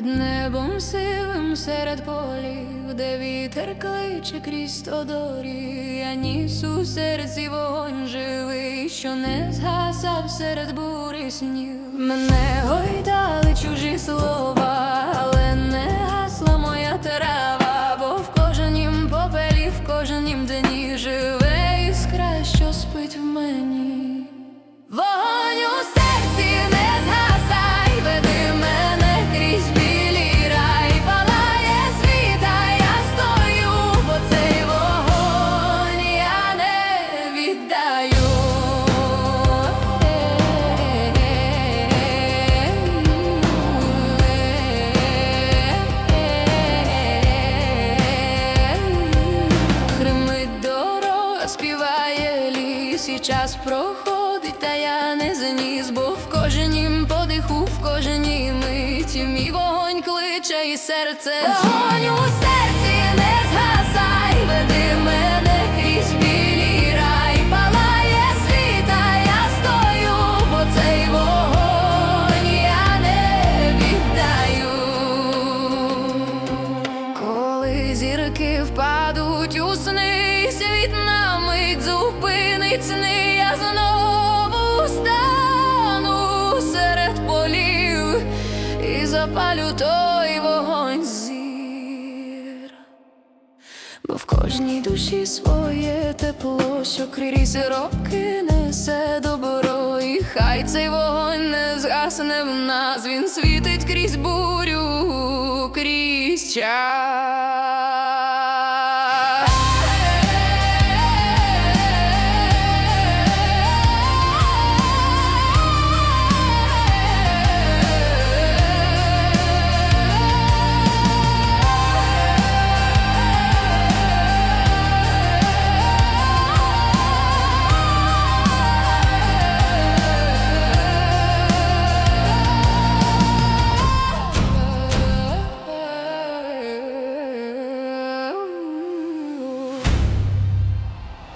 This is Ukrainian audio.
під небом сивим серед полів, де вітер кличе крізь тодорі, Я ніс у серці вогонь живий, що не згасав серед бурі снів. Мене гойдали чужі слова. І час проходить, та я не зніс, бо в кожнім подиху, в кожній миті мій вогонь кличе і серце. Вогонь у серці не згасай, веди мене крізь білий рай, палає світа, я стою, бо цей вогонь я не віддаю. Коли зірки впадуть у сни, світ на мить зупинить сни, я знову стану серед полів і запалю той вогонь зір. Бо в кожній душі своє тепло, що крізь роки несе добро, і хай цей вогонь не згасне в нас, він світить крізь бурю, крізь час.